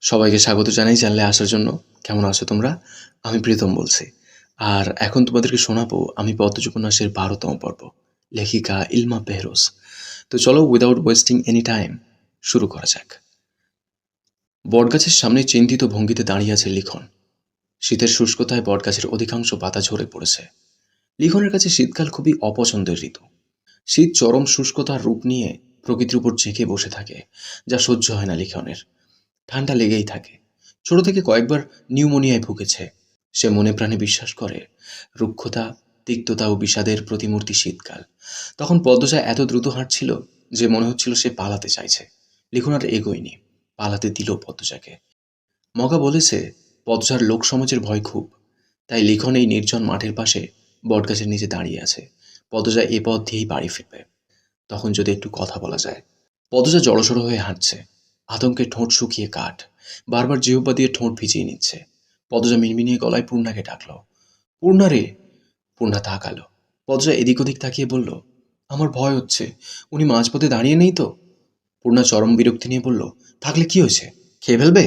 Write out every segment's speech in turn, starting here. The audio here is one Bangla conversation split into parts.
সবাইকে স্বাগত জানাই জানলে আসার জন্য। কেমন আছো তোমরা? আমি প্রীতম বলছি। আর এখন তোমাদেরকে শোনাবো আমি পদ্মজ উপন্যাসের বারোতম পর্ব, লেখিকা ইলমা বেহরোজ তো চলো উইদাউট ওয়েস্টিং এনি টাইম শুরু করা যাক। বটগাছের সামনে চিন্তিত ভঙ্গিতে দাঁড়িয়ে আছে লিখন। শীতের শুষ্কতায় বটগাছের অধিকাংশ পাতা ঝরে পড়েছে। লিখনের কাছে শীতকাল খুবই অপছন্দের ঋতু। শীত চরম শুষ্কতার রূপ নিয়ে প্রকৃতির উপর জেঁকে বসে থাকে, যা সহ্য হয় না লিখনের। ঠান্ডা লেগেই থাকে। ছোট থেকে কয়েকবার নিউমোনিয়ায় ভুগেছে। সে মনে প্রাণে বিশ্বাস করে, রুক্ষতা, তিক্ততা ও বিষাদের প্রতিমূর্তি শীতকাল। তখন পদ্মজা এত দ্রুত হাঁটছিল যে মনে হচ্ছিল সে পালাতে চাইছে। লিখন আর এগোয়নি, পালাতে দিল পদ্মজাকে। মগা বলেছে, পদ্মজার লোক সমাজের ভয় খুব, তাই লিখন এই নির্জন মাঠের পাশে বটগাছের নিচে দাঁড়িয়ে আছে। পদ্মজা এ পথ দিয়েই বাড়ি ফিরবে। তখন যদি একটু কথা বলা যায়। পদ্মজা জড়সড় হয়ে হাঁটছে। আতঙ্কে ঠোঁট শুকিয়ে কাঠ। বারবার জিহ্বা দিয়ে ঠোঁট ভিজিয়ে নিচ্ছে। পদজা মিনমিনিয়ে গলায় পূর্ণাকে ডাকলো। পূর্ণা রে! পূর্ণা তাকালো। পদজা এদিক ওদিক তাকিয়ে বলল, আমার ভয় হচ্ছে। উনি মাঝপথে দাঁড়িয়ে নেই তো? পূর্ণা চরম বিরক্তি নিয়ে বলল, থাকলে কি হয়েছে? খেয়ে ফেলবে?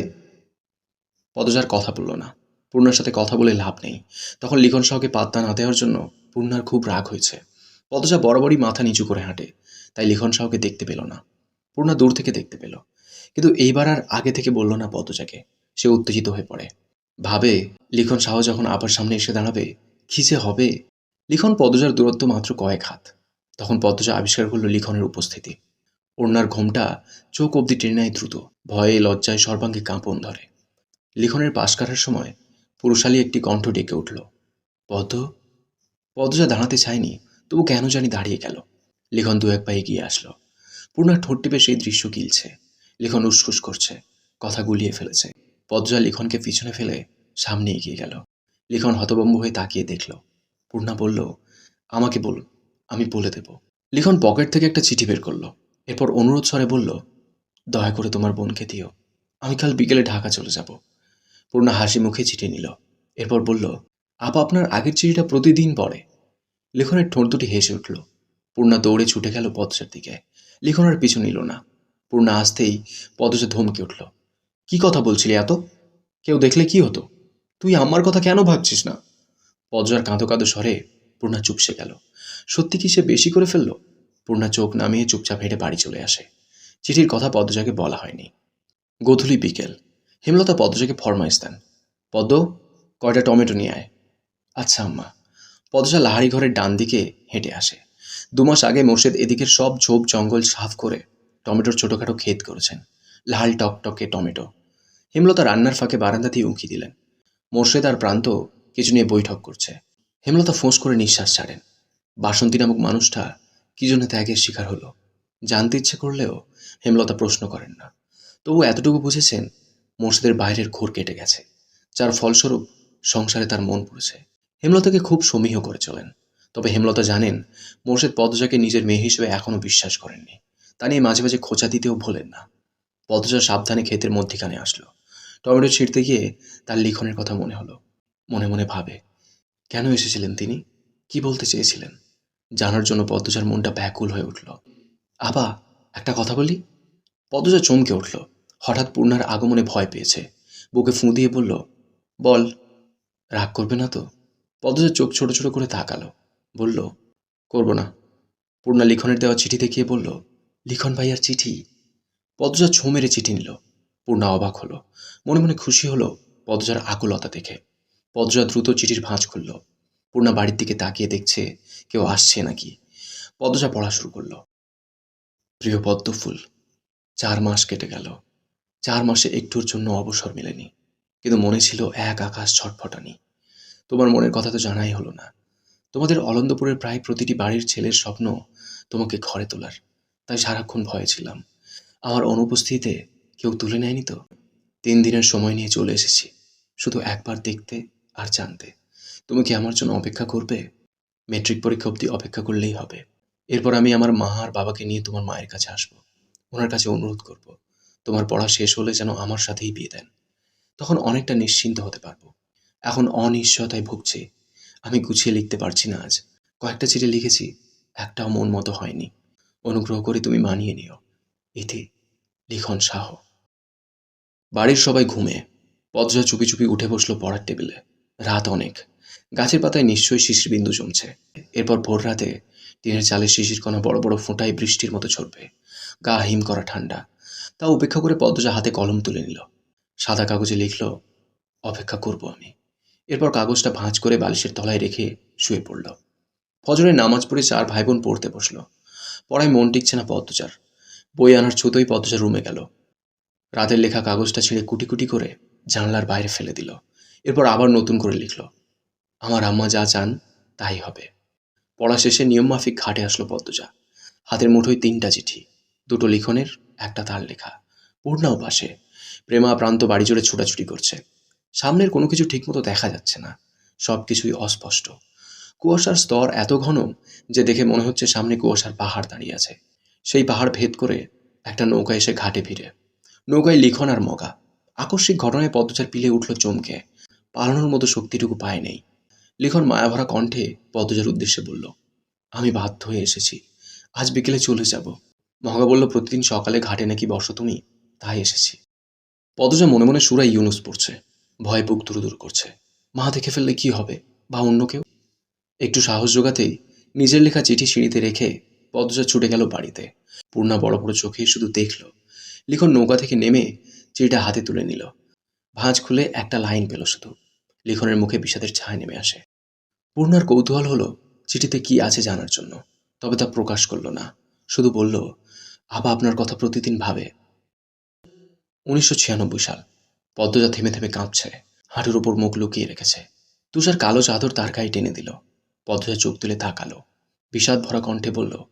পদজার কথা বলল না। পূর্ণার সাথে কথা বলে লাভ নেই। তখন লিখন শাহকে পাত্তা না দেওয়ার জন্য পূর্ণার খুব রাগ হয়েছে। পদজা বরাবরই মাথা নিচু করে হাঁটে, তাই লিখন শাহকে দেখতে পেল না। পূর্ণা দূর থেকে দেখতে পেল। কিন্তু এইবার আর আগে থেকে বলল না পদ্মজাকে। সে উত্তেজিত হয়ে পড়ে। ভাবে, লিখন শাহ যখন আবার সামনে এসে দাঁড়াবে, কি যে হবে? লিখন পদ্মজার দূরত্ব মাত্র কয়েক হাত। তখন পদ্মজা আবিষ্কার করল লিখনের উপস্থিতি। ওড়নার ঘোমটা চোখ অবধি টেনে নেয় দ্রুত। ভয়ে, লজ্জায় সর্বাঙ্গে কাঁপন ধরে। লিখনের পাশ কাটার সময় পুরুষালী একটি কণ্ঠ ডেকে উঠল, পদ্ম, পদ্মজা দাঁড়াতে চায়নি, তবু কেন জানি দাঁড়িয়ে গেল? লিখন দু এক পা এগিয়ে আসলো। পূর্ণার ঠোঁট টিপে সেই দৃশ্য গিলছে। লিখন উসখুস করছে, কথা গুলিয়ে ফেলেছে। পদ্মজা লিখনকে পিছনে ফেলে সামনে এগিয়ে গেল। লিখন হতবম্ব হয়ে তাকিয়ে দেখল। পূর্ণা বলল, আমাকে বলুন, আমি বলে দেব। লিখন পকেট থেকে একটা চিঠি বের করল। এরপর অনুরোধ স্বরে বলল, দয়া করে তোমার বোনকে দিও। আমি কাল বিকেলে ঢাকা চলে যাব। পূর্ণা হাসি মুখে চিঠি নিল। এরপর বলল, আপা আপনার আগের চিঠিটা প্রতিদিন পড়ে। লিখনের ঠোঁট দুটি হেসে উঠল। পূর্ণা দৌড়ে ছুটে গেল পদ্মজার দিকে। লিখন আর পিছু নিল না। পূর্ণা আসতেই পদসে ধমকে উঠল, কি কথা বলছিলি এত? কেউ দেখলে কি হতো? তুই আমার কথা কেন ভাবছিস না? পদজার কাঁদো কাঁদো স্বরে পূর্ণা চুপসে গেল। সত্যি কি সে বেশি করে ফেলল? পূর্ণা চোখ নামিয়ে চুপচাপ হেঁটে বাড়ি চলে আসে। চিঠির কথা পদ্মজাকে বলা হয়নি। গোধূলি বিকেল। হেমলতা পদ্মজাকে ফরমাইশ দেন, পদ্ম, কয়টা টমেটো নিয়ে আয়? আচ্ছা আম্মা। পদ্মজা লাহারি ঘরের ডান দিকে হেঁটে আসে। দুমাস আগে মোর্শেদ এদিকের সব ঝোপ জঙ্গল সাফ করে টমেটোর ছোটোখাটো ক্ষেত করেছেন। লাল টকটকে টমেটো। হেমলতা রান্নার ফাঁকে বারান্দা দিয়ে উঁকি দিলেন। মোর্শেদ আর প্রান্ত কিছু নিয়ে বৈঠক করছে। হেমলতা ফোঁস করে নিঃশ্বাস ছাড়েন। বাসন্তী নামক মানুষটা কি জন্য ত্যাগের শিকার হলো? জানতে ইচ্ছে করলেও হেমলতা প্রশ্ন করেন না। তবু এতটুকু বুঝেছেন, মোর্শেদের বাইরের ঘোর কেটে গেছে। যার ফলস্বরূপ সংসারে তার মন পড়েছে। হেমলতাকে খুব সমীহ করে চলেন। তবে হেমলতা জানেন, মোর্শেদ পদজাকে নিজের মেয়ে হিসেবে এখনও বিশ্বাস করেননি। তা নিয়ে মাঝে মাঝে খোঁচা দিতেও ভোলেন না। পদজা সাবধানে ক্ষেতের মধ্যিখানে আসলো। টমেটো ছিঁড়তে গিয়ে তার লিখনের কথা মনে হলো। মনে মনে ভাবে, কেন এসেছিলেন তিনি? কি বলতে চেয়েছিলেন? জানার জন্য পদ্মজার মনটা ব্যাকুল হয়ে উঠল। আবা, একটা কথা বলি? পদ্মজা চমকে উঠল। হঠাৎ পূর্ণার আগমনে ভয় পেয়েছে। বুকে ফুঁ দিয়ে বলল, বল, রাগ করবে না তো? পদ্মজা চোখ ছোট ছোট করে তাকালো। বলল, করব না। পূর্ণা লিখনের দেওয়া চিঠি দেখিয়ে বলল লিখন ভাইয়ার চিঠি। পদ্মজা ছো মেরে চিঠি নিল। পূর্ণা অবাক হলো। মনে মনে খুশি হলো পদ্মজার আকুলতা দেখে। পদ্মজা দ্রুত চিঠির ভাঁজ খুলল। পূর্ণা বাড়ির দিকে তাকিয়ে দেখছে কেউ আসছে নাকি। পদ্মজা পড়া শুরু করল। প্রিয় পদ্ম ফুল চার মাস কেটে গেল। চার মাসে একটুর জন্য অবসর মেলেনি। কিন্তু মনে ছিল এক আকাশ ছটফটানি। তোমার মনের কথা তো জানাই হলো না। তোমাদের অলন্দপুরের প্রায় প্রতিটি বাড়ির ছেলের স্বপ্ন তোমাকে ঘরে তোলার। তাই সারাক্ষণ ভয়ে ছিলাম। আমার অনুপস্থিতিতে কেউ তুলে নেয়নি তো? তিন দিনের সময় নিয়ে চলে এসেছি। শুধু একবার দেখতে আর জানতে। তুমি কি আমার জন্য অপেক্ষা করবে? মেট্রিক পরীক্ষা অবধি অপেক্ষা করলেই হবে। এরপর আমি আমার মা আর বাবাকে নিয়ে তোমার মায়ের কাছে আসব। ওনার কাছে অনুরোধ করব, তোমার পড়া শেষ হলে যেন আমার সাথেই বিয়ে দেন। তখন অনেকটা নিশ্চিন্ত হতে পারব। এখন অনিশ্চয়তায় ভুগছি। আমি গুছিয়ে লিখতে পারছি না আজ। কয়েকটা চিঠি লিখেছি, একটাও মন মতো হয়নি। অনুগ্রহ করে তুমি মানিয়ে নিও। ইতি লিখন শাহ। বাড়ির সবাই ঘুমে। পদ্মজা চুপি চুপি উঠে বসল পড়ার টেবিলে। রাত অনেক। গাছের পাতায় নিশ্চয়ই শিশির বিন্দু জমছে। এরপর ভোর রাতে টিনের চালের শিশির কণা বড় বড় ফোঁটায় বৃষ্টির মতো ঝরবে। গা হিম করা ঠান্ডা। তা উপেক্ষা করে পদ্মজা হাতে কলম তুলে নিল। সাদা কাগজে লিখল, অপেক্ষা করব আমি। এরপর কাগজটা ভাঁজ করে বালিশের তলায় রেখে শুয়ে পড়ল। ফজরের নামাজ পড়ে চার ভাই বোন পড়তে বসল। পড়ায় মন টিকছে না পদ্মচার। বই আনার ছুতোই পদ্মচার রুমে গেল। রাতের লেখা কাগজটা ছিঁড়ে কুটি কুটি করে জানলার বাইরে ফেলে দিল। এরপর আবার নতুন করে লিখল, আমার আম্মা যা চান, তাই হবে। পড়া শেষে নিয়মমাফিক ঘাটে আসলো পদ্মজা হাতের মুঠোয় তিনটা চিঠি, দুটো লিখনের, একটা তার লেখা। পূর্ণাও পাশে। প্রেমা প্রান্ত বাড়ি জুড়ে ছোটাছুটি করছে। সামনের কোনো কিছু ঠিকমতো দেখা যাচ্ছে না। সব কিছুই অস্পষ্ট। কুয়াশার স্তর এত ঘন যে দেখে মনে হচ্ছে সামনে কুয়াশার পাহাড় দাঁড়িয়ে আছে। সেই পাহাড় ভেদ করে একটা নৌকা এসে ঘাটে ফিরে। নৌকায় লিখন আর মগা। আকস্মিক ঘটনায় পদ্মচার পিলে উঠল চমকে। পালানোর মতো শক্তিটুকু পায় নেই। লিখন মায়াভরা কণ্ঠে পদ্মজার উদ্দেশ্যে বলল, আমি বাধ্য হয়ে এসেছি। আজ বিকেলে চলে যাব। মহাগা বলল, প্রতিদিন সকালে ঘাটে নাকি বসো তুমি? তাই এসেছি। পদজা মনে মনে সুরাই ইউনুস পড়ছে। ভয় বুক দূর দূর করছে। মা দেখে ফেললে কি হবে? বা অন্য কেউ? একটু সাহস জোগাতেই নিজের লেখা চিঠি সিঁড়িতে রেখে পদজা ছুটে গেল বাড়িতে। পূর্ণা বড় বড় চোখে শুধু দেখল। লিখন নৌকা থেকে নেমে চিঠিটা হাতে তুলে নিল। ভাঁজ খুলে একটা লাইন পেল শুধু। লিখনের মুখে বিষাদের ছায়া নেমে আসে। পূর্ণার কৌতূহল হলো চিঠিতে কি আছে জানার জন্য। তবে তা প্রকাশ করল না। শুধু বলল, আবা আপনার কথা প্রতিদিন ভাবে। উনিশশো ছিয়ানব্বই সাল। পদ্মজা থেমে থেমে কাঁপছে। হাঁটুর ওপর মুখ লুকিয়ে রেখেছে। তুষার কালো চাদর তার গায়ে টেনে দিল। পদ্মজা চোখ তুলে তাকালো। বিষাদ ভরা কণ্ঠে বলল,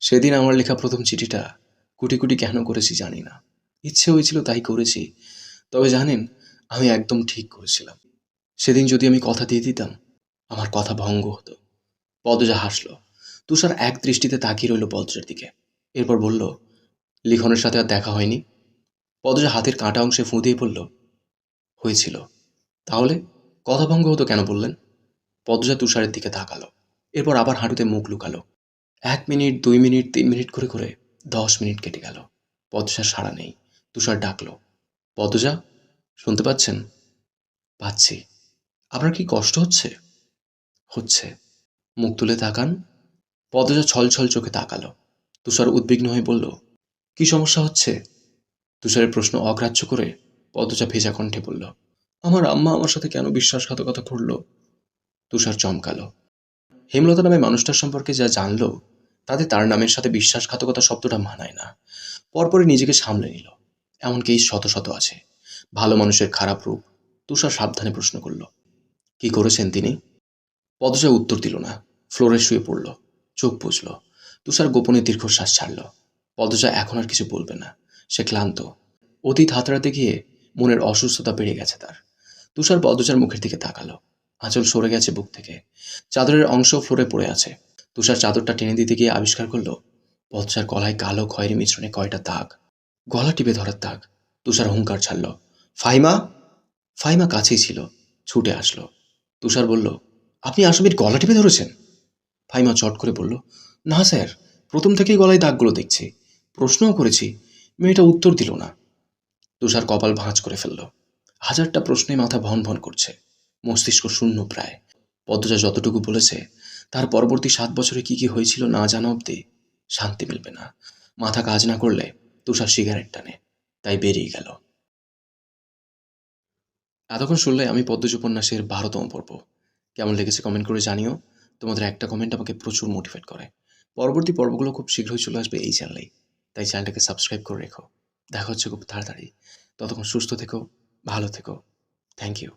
সেদিন আমার লেখা প্রথম চিঠিটা কুটি কুটি কেন করেছি জানি না। ইচ্ছে হয়েছিল তাই করেছি। তবে জানেন, আমি একদম ঠিক করেছিলাম। সেদিন যদি আমি কথা দিয়ে দিতাম, আমার কথা ভঙ্গ হতো। পদজা হাসল। তুষার এক দৃষ্টিতে তাকিয়ে রইল পদজার দিকে। এরপর বলল, লিখনের সাথে আর দেখা হয়নি? পদজা হাতের কাঁটা অংশে ফুঁ দিয়ে বলল, হয়েছিল। তাহলে কথা ভঙ্গ হতো কেন বললেন? পদজা তুষারের দিকে তাকালো। এরপর আবার হাঁটুতে মুখ লুকালো। এক মিনিট, দুই মিনিট, তিন মিনিট করে করে দশ মিনিট কেটে গেল। পদজার সাড়া নেই। তুষার ডাকলো পদজা শুনতে পাচ্ছেন? পাচ্ছি। আপনার কি কষ্ট হচ্ছে? হচ্ছে। মুখ তুলে তাকান। পদজা ছল ছল চোখে তাকালো। তুষার উদ্বিগ্ন হয়ে বলল, কি সমস্যা হচ্ছে? তুষারের প্রশ্ন অগ্রাহ্য করে পদজা ভেজা কণ্ঠে বলল, আমার আম্মা আমার সাথে কেন বিশ্বাসঘাতকতা করল? তুষার চমকালো। হেমলতা নামে মানুষটার সম্পর্কে যা জানলো, তাতে তার নামের সাথে বিশ্বাসঘাতকতা শব্দটা মানায় না। পরপরই নিজেকে সামলে নিল। এমনকি শত শত আছে। ভালো মানুষের খারাপ রূপ তুষার সাবধানে প্রশ্ন করল। কি করেছেন তিনি? পদজা উত্তর দিল না। ফ্লোরে শুয়ে পড়ল। চোখ বুঝল তুষার গোপনে দীর্ঘশ্বাস ছাড়ল। পদজা এখন আর কিছু বলবে না। সে ক্লান্ত। অতীত হাতড়াতে গিয়ে মনের অসুস্থতা বেড়ে গেছে তার। তুষার পদজার মুখের দিকে তাকালো। আঁচল সরে গেছে বুক থেকে। চাদরের অংশ ফ্লোরে পড়ে আছে। তুষার চাদরটা টেনে দিতে গিয়ে আবিষ্কার করল পদজার গলায় কালো খয়েরি মিশ্রণে কয়টা দাগ। গলা টিপে ধরার দাগ। তুষার হুঙ্কার ছাড়ল, ফাইমা? ফাইমা কাছেই ছিল, ছুটে আসলো। তুষার বলল, আপনি আসামির গলা টিপে ধরেছেন? ফাইমা চট করে বলল, না স্যার, প্রথম থেকেই গলায় দাগগুলো দেখছি। প্রশ্নও করেছি, মেয়েটা উত্তর দিল না। তুষার কপাল ভাঁজ করে ফেলল, হাজারটা প্রশ্নে মাথা ভন ভন করছে। মস্তিষ্ক শূন্য প্রায়। পদ্মজা যতটুকু বলেছে, তার পরবর্তী সাত বছরে কি কি হয়েছিল না জানা অব্দি শান্তি মিলবে না। মাথা কাজ না করলে তুষার সিগারেট টানে, তাই বেরিয়ে গেল। এতক্ষণ শুনলে আমি পদ্মজ উপন্যাসের বারোতম পর্ব। কেমন লেগেছে কমেন্ট করে জানিও। তোমাদের একটা কমেন্ট আমাকে প্রচুর মোটিভেট করে। পরবর্তী পর্বগুলো খুব শীঘ্রই চলে আসবে এই চ্যানেলেই। তাই চ্যানেলটাকে সাবস্ক্রাইব করে রেখো। দেখা হচ্ছে খুব তাড়াতাড়ি। ততক্ষণ সুস্থ থেকো, ভালো থেকো। Thank you.